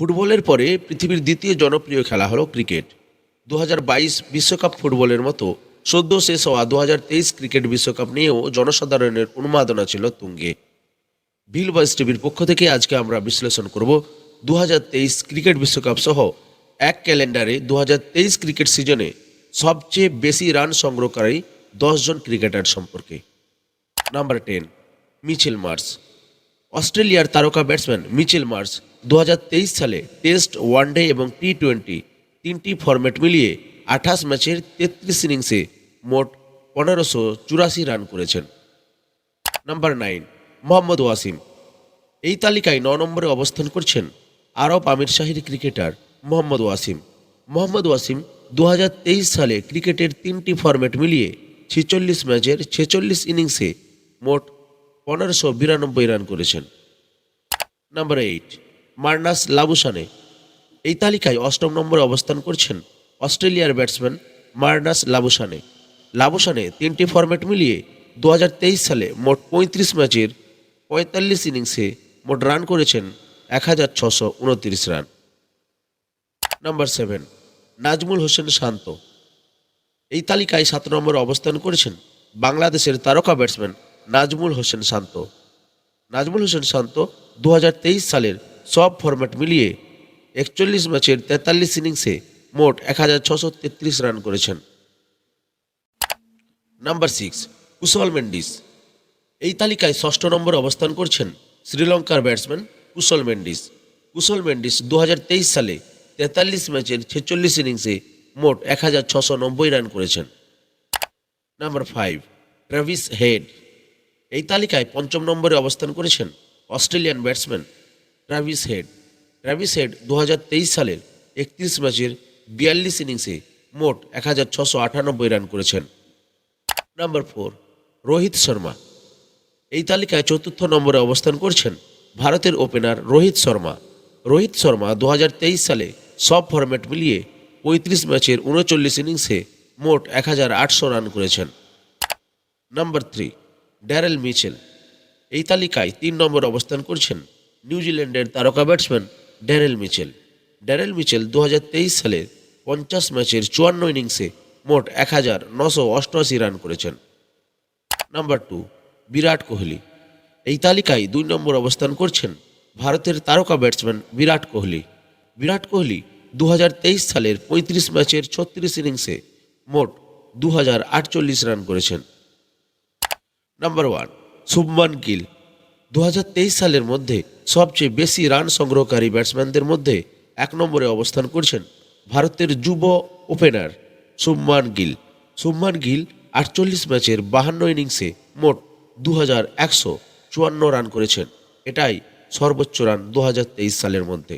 ফুটবলের পরে পৃথিবীর দ্বিতীয় জনপ্রিয় খেলা হলো ক্রিকেট। দু বিশ্বকাপ ফুটবলের মতো সদ্য শেষ হওয়া দু হাজার তেইশ ক্রিকেট বিশ্বকাপ নিয়েও জনসাধারণের উন্মাদনা ছিল তুঙ্গে। ভিল ভয়েস টিভির পক্ষ থেকে আজকে আমরা বিশ্লেষণ করব দু হাজার তেইশ ক্রিকেট বিশ্বকাপ সহ এক ক্যালেন্ডারে দু হাজার তেইশ ক্রিকেট সিজনে সবচেয়ে বেশি রান সংগ্রহকারী দশজন ক্রিকেটার সম্পর্কে। Number ten Mitchell Marsh. অস্ট্রেলিয়ার তারকা ব্যাটসম্যান মিচেল মার্স দু হাজার তেইশ সালে টেস্ট ওয়ানডে এবং টি টোয়েন্টি তিনটি ফরম্যাট মিলিয়ে আঠাশ ম্যাচের তেত্রিশ ইনিংসে মোট পনেরোশো চুরাশি রান করেছেন। Number nine, Muhammad Waseem. এই তালিকায় ন নম্বরে অবস্থান করছেন আরব আমির শাহির ক্রিকেটার মোহাম্মদ ওয়াসিম। মোহাম্মদ ওয়াসিম দু হাজার তেইশ সালে ক্রিকেটের তিনটি ফরম্যাট মিলিয়ে ছেচল্লিশ ম্যাচের ছেচল্লিশ ইনিংসে মোট পনেরোশো বিরানব্বই রান করেছেন। নাম্বার এইট মার্নাস লাবুসানে এই তালিকায় অষ্টম নম্বরে অবস্থান করছেন অস্ট্রেলিয়ার ব্যাটসম্যান মার্নাস লাবুসানে লাবুসানে তিনটি ফরম্যাট মিলিয়ে দু হাজার তেইশ সালে মোট পঁয়ত্রিশ ম্যাচের পঁয়তাল্লিশ ইনিংসে মোট রান করেছেন এক হাজার ছশো উনত্রিশ run. Number seven Najmul Hossain Shanto. এই তালিকায় সাত নম্বরে অবস্থান করেছেন বাংলাদেশের তারকা ব্যাটসম্যান নাজমুল হোসেন শান্ত। নাজমুল হোসেন শান্ত দু হাজার তেইশ সালের সব ফরম্যাট মিলিয়ে একচল্লিশ ম্যাচের তেতাল্লিশ ইনিংসে মোট এক রান করেছেন। Number six Kusal Mendis. এই তালিকায় ষষ্ঠ নম্বরে অবস্থান করছেন শ্রীলঙ্কার ব্যাটসম্যান কুশল মেন্ডিস। কুশল মেন্ডিস দু হাজার তেইশ সালে তেতাল্লিশ ম্যাচের ছেচল্লিশ ইনিংসে মোট এক রান করেছেন। নাম্বার ফাইভ ট্রাভিস হেড এই তালিকায় পঞ্চম নম্বরে অবস্থান করেছেন Australian batsman Travis Head. Travis Head দু হাজার তেইশ সালের একত্রিশ ম্যাচের বিয়াল্লিশ ইনিংসে মোট এক হাজার ছশো আটানব্বই রান করেছেন। Number four, Rohit Sharma. এই তালিকায় চতুর্থ নম্বরে অবস্থান করছেন ভারতের ওপেনার রোহিত শর্মা। রোহিত শর্মা দু হাজার তেইশ সালে সব ফরম্যাট মিলিয়ে পঁয়ত্রিশ ম্যাচের উনচল্লিশ ইনিংসে মোট এক হাজার আটশো রান করেছেন। Number three Daryl Mitchell. এই তালিকায় তিন নম্বর অবস্থান করছেন নিউজিল্যান্ডের তারকা batsman Daryl Mitchell. Daryl Mitchell দু সালের পঞ্চাশ ম্যাচের চুয়ান্ন ইনিংসে মোট এক হাজার নশো অষ্টআশি রান করেছেন। Number two, Virat Kohli. এই তালিকায় দুই নম্বর অবস্থান করছেন ভারতের তারকা ব্যাটসম্যান বিরাট কোহলি। বিরাট কোহলি দু হাজার তেইশ সালের পঁয়ত্রিশ ম্যাচের ছত্রিশ ইনিংসে মোট দু হাজার আটচল্লিশ রান করেছেন। নাম্বার ওয়ান শুভমান গিল দু হাজার তেইশ সালের মধ্যে সবচেয়ে বেশি রান সংগ্রহকারী ব্যাটসম্যানদের মধ্যে এক নম্বরে অবস্থান করছেন ভারতের যুব ওপেনার শুভমান গিল শুভমান গিল আটচল্লিশ ম্যাচের বাহান্ন ইনিংসে মোট দু একশো চুয়ান্ন রান করেছেন। এটাই সর্বোচ্চ রান দু হাজার তেইশ সালের মধ্যে।